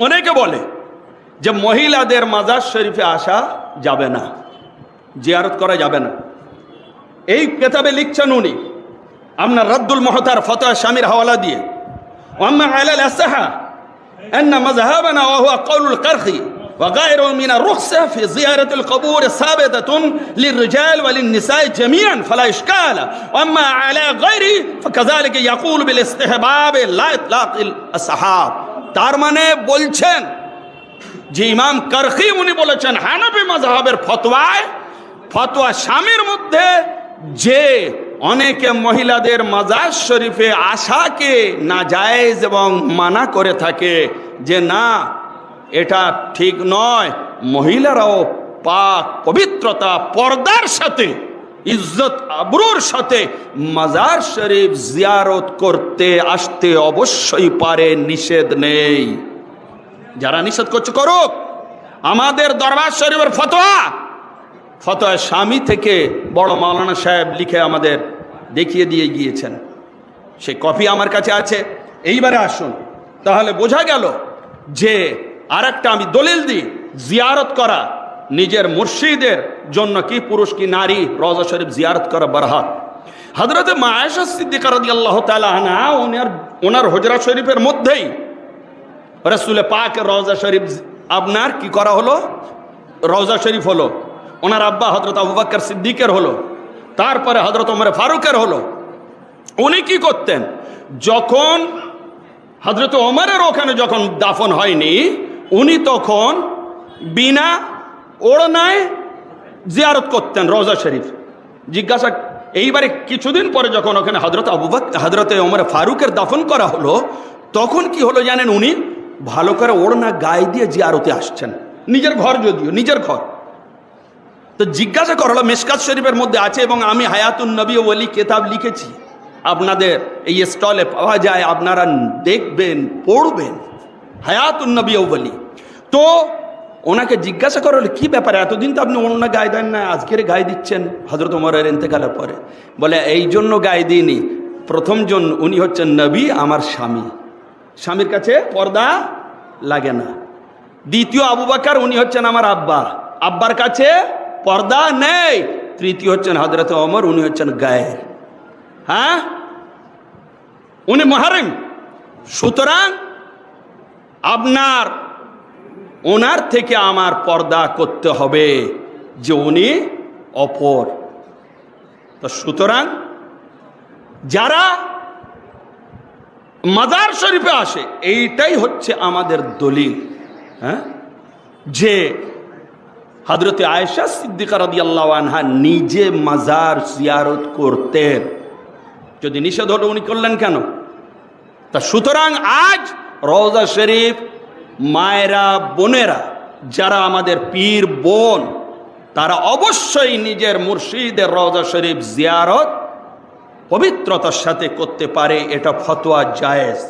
অনেকে বলে যে মহিলাদের মাজার শরীফে আসা যাবে না জিয়ারত করা যাবে না এই কেতাবে লিখছেন উনি আপনার রদ্দুল মহতার ফতোয়া স্বামীর হাওয়ালা দিয়ে ওয়াম্মা আলাল আসহা أن مذهبنا وهو قول القرخي وغيره من الرخصة في زيارة القبور ثابتة للرجال وللنساء جميعا فلا إشكال وأما على غيره فكذلك يقول بالاستحباب لا إطلاق الصحاب তার মানে বলছেন যে ইমাম কারখি উনি বলেছেন, হানফি মাযহাবের ফতোয়ায় ফতোয়া স্বামীর মধ্যে যে অনেকে মহিলাদের মাজার শরীফে আশাকে না জায়েজ এবং মানা করে থাকে যে না, এটা ঠিক নয়, মহিলারাও পাক পবিত্রতা, পর্দার সাথে ইজ্জত আবরুর সাথে মাজার শরীফ জিয়ারত করতে আসতে অবশ্যই পারে, নিষেধ নেই। যারা নিষেধ করছে, করুক। আমাদের দরবার শরীফের ফতোয়া। ফতোয়া স্বামী থেকে বড় মাওলানা সাহেব লিখে আমাদের দেখিয়ে দিয়ে গিয়েছেন। সে কপি আমার কাছে আছে। এইবারে আসুন। তাহলে বোঝা গেল যে আরেকটা আমি দলিল দিই, জিয়ারত করা। নিজের মুর্শিদের জন্য কি পুরুষ কি নারী রজা শরীফ জিয়ারত করা বারহাত? হজরত মায়েশা সিদ্দিকার আল্লাহ তালা ওনার ওনার হজরা শরীফের মধ্যেই রসুল পাকের রওজা শরীফ আপনার কি করা হলো? রওজা শরীফ হলো। ওনার আব্বা হজরত আবু বাক্কর সিদ্দিকের হলো। তারপরে হজরত ওমর ফারুকের হলো। উনি কি করতেন? যখন হজরত ওমরের ওখানে যখন দাফন হয়নি, উনি তখন বিনা ওড়নায় জিয়ারত করতেন রওজা শরীফ। জিজ্ঞাসা, এইবারে কিছুদিন পরে যখন ওখানে হজরত আবু হজরত ওমর ফারুকের দাফন করা হলো, তখন কি হলো জানেন উনি? ভালো করে ওড়না গায়ে দিয়ে জিয়ারতে আসছেন। নিজের ঘর যদিও, নিজের ঘর। তো জিজ্ঞাসা করা হলো মেসকাত শরীফের মধ্যে আছে এবং আমি হায়াতুন নবী ওলি কেতাব লিখেছি। আপনাদের এই স্টলে পাওয়া যায়, আপনারা দেখবেন, পড়বেন। হায়াতুন নবী ওলি। তো ওনাকে জিজ্ঞাসা করা হলো, কী ব্যাপার? এতদিন তো আপনি অন্য গায়ে দেন না আজকের গায়ে দিচ্ছেন? হজরত ওমরের এতেকালের পরে। বলে, এই জন্য গায়ে দিইনি। প্রথম জন উনি হচ্ছেন নবী, আমার স্বামী। স্বামীর কাছে পর্দা লাগে না। দ্বিতীয় আবু বাকার, উনি হচ্ছেন আমার আব্বা। আব্বার কাছে পর্দা নেই। তৃতীয় হচ্ছেন হজরত অমর উনি হচ্ছেন গায়ের। হ্যাঁ? উনি মহারিম। সুতরাং আপনার ওনার থেকে আমার পর্দা করতে হবে যে উনি অপর। তো সুতরাং যারা মাজার শরীফে আসে, এইটাই হচ্ছে আমাদের দলিল হ্যাঁ? যে হজরত আয়েশা সিদ্দিকার আল্লাহ আনহা নিজে মাজার জিয়ারত করতেন। যদি নিষেধ হলো উনি করলেন কেন? তা সুতরাং আজ রওজা শরীফ মায়েরা, বোনেরা, যারা আমাদের পীর, বোন, তারা অবশ্যই নিজের মুর্শিদের রওজা শরীফ জিয়ারত, পবিত্রতার সাথে করতে পারে, এটা ফতোয়া জায়েজ।